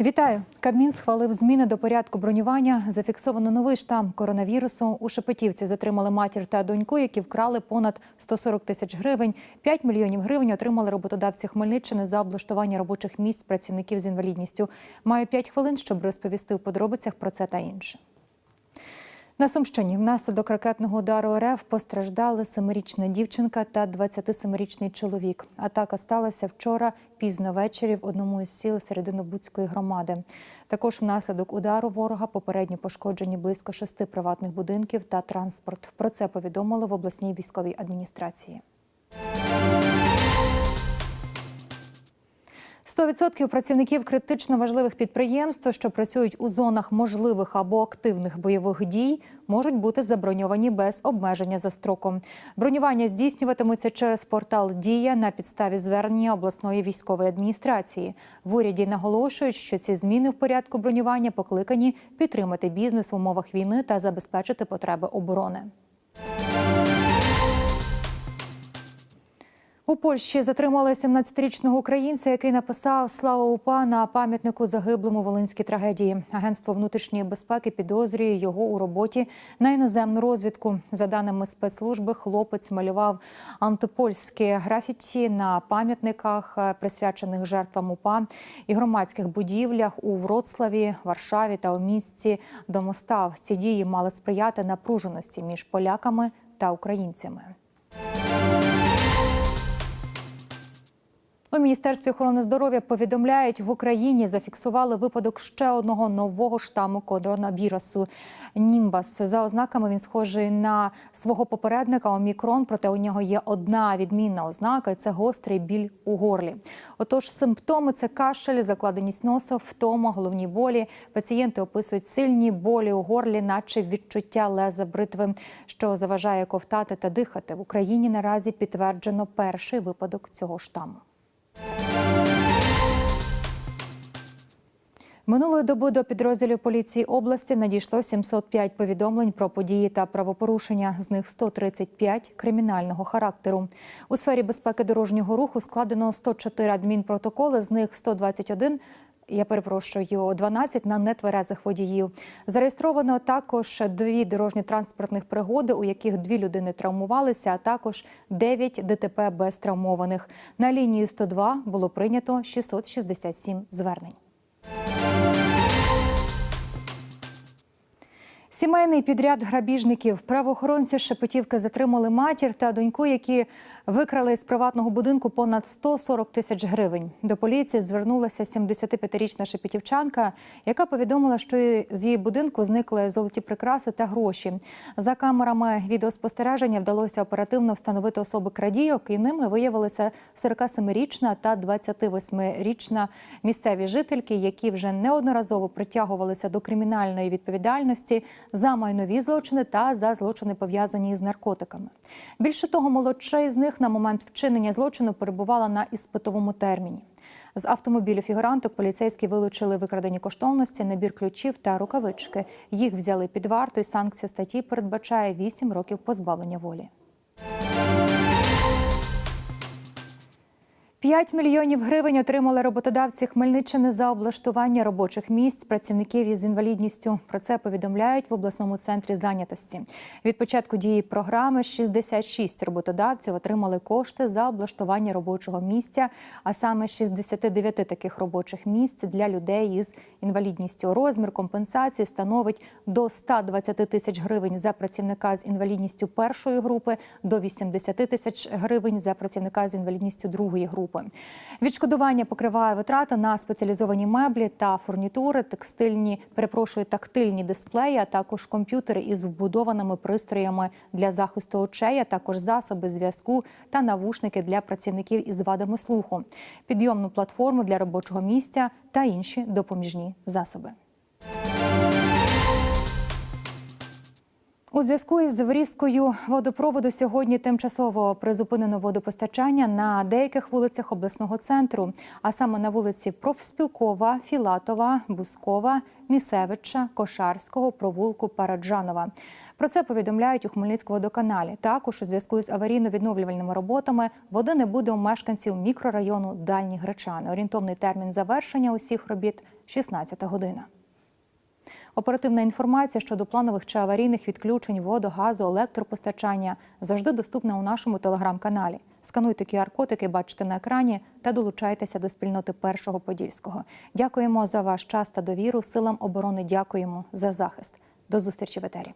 Вітаю! Кабмін схвалив зміни до порядку бронювання. Зафіксовано новий штам коронавірусу. У Шепетівці затримали матір та доньку, які вкрали понад 140 тисяч гривень. 5 мільйонів гривень отримали роботодавці Хмельниччини за облаштування робочих місць працівників з інвалідністю. Маю 5 хвилин, щоб розповісти у подробицях про це та інше. На Сумщині внаслідок ракетного удару РФ постраждали семирічна дівчинка та 27-річний чоловік. Атака сталася вчора пізно ввечері в одному із сіл Серединобудської громади. Також внаслідок удару ворога попередньо пошкоджені близько шести приватних будинків та транспорт. Про це повідомили в обласній військовій адміністрації. 100% працівників критично важливих підприємств, що працюють у зонах можливих або активних бойових дій, можуть бути заброньовані без обмеження за строком. Бронювання здійснюватимуться через портал Дія на підставі звернення обласної військової адміністрації. В уряді наголошують, що ці зміни в порядку бронювання покликані підтримати бізнес в умовах війни та забезпечити потреби оборони. У Польщі затримали 17-річного українця, який написав Слава УПА на пам'ятнику загиблому волинській трагедії. Агентство внутрішньої безпеки підозрює його у роботі на іноземну розвідку. За даними спецслужби, хлопець малював антипольські графіті на пам'ятниках, е, присвячених жертвам УПА і громадських будівлях у Вроцлаві, Варшаві та у місті Домостав. Ці дії мали сприяти напруженості між поляками та українцями. У міністерстві охорони здоров'я повідомляють, в Україні зафіксували випадок ще одного нового штаму коронавірусу Німбас. За ознаками він схожий на свого попередника Омікрон, проте у нього є одна відмінна ознака, це гострий біль у горлі. Отож, симптоми це кашель, закладеність носу, втома, головні болі. Пацієнти описують сильні болі у горлі, наче відчуття леза бритви, що заважає ковтати та дихати. В Україні наразі підтверджено перший випадок цього штаму. Минулої доби до підрозділів поліції області надійшло 705 повідомлень про події та правопорушення. З них 135 – кримінального характеру. У сфері безпеки дорожнього руху складено 104 адмінпротоколи, з них 121 я перепрошую 12 на нетверезих водіїв. Зареєстровано також дві дорожньо-транспортних пригоди, у яких дві людини травмувалися, а також 9 ДТП без травмованих. На лінії 102 було прийнято 667 звернень. Сімейний підряд грабіжників. Правоохоронці Шепетівки затримали матір та доньку, які викрали з приватного будинку понад 140 тисяч гривень. До поліції звернулася 75-річна шепетівчанка, яка повідомила, що з її будинку зникли золоті прикраси та гроші. За камерами відеоспостереження вдалося оперативно встановити особи крадійок, і ними виявилися 47-річна та 28-річна місцеві жительки, які вже неодноразово притягувалися до кримінальної відповідальності за майнові злочини та за злочини пов'язані з наркотиками. Більше того, молодшей із них на момент вчинення злочину перебувала на іспитовому терміні. З автомобілів фігуранток поліцейські вилучили викрадені коштовності, набір ключів та рукавички. Їх взяли під варту, і санкція статті передбачає 8 років позбавлення волі. 5 мільйонів гривень отримали роботодавці Хмельниччини за облаштування робочих місць працівників із інвалідністю. Про це повідомляють в обласному центрі зайнятості. Від початку дії програми 66 роботодавців отримали кошти за облаштування робочого місця, а саме 69 таких робочих місць для людей із інвалідністю. Розмір компенсації становить до 120 тисяч гривень за працівника з інвалідністю першої групи, до 80 тисяч гривень за працівника з інвалідністю другої групи. Відшкодування покриває витрати на спеціалізовані меблі та фурнітури, текстильні, перепрошую, тактильні дисплеї, а також комп'ютери із вбудованими пристроями для захисту очей, а також засоби зв'язку та навушники для працівників із вадами слуху, підйомну платформу для робочого місця та інші допоміжні засоби. У зв'язку із врізкою водопроводу сьогодні тимчасово призупинено водопостачання на деяких вулицях обласного центру, а саме на вулиці Профспілкова, Філатова, Бускова, Місевича, Кошарського, провулку Параджанова. Про це повідомляють у Хмельницькому водоканалі. Також у зв'язку з аварійно-відновлювальними роботами води не буде у мешканців мікрорайону Дальні Гречани. Орієнтовний термін завершення усіх робіт 16 година. Оперативна інформація щодо планових чи аварійних відключень воду, газу, електропостачання завжди доступна у нашому телеграм-каналі. Скануйте QR-код, який бачите на екрані, та долучайтеся до спільноти Першого Подільського. Дякуємо за ваш час та довіру. Силам оборони дякуємо за захист. До зустрічі в етері.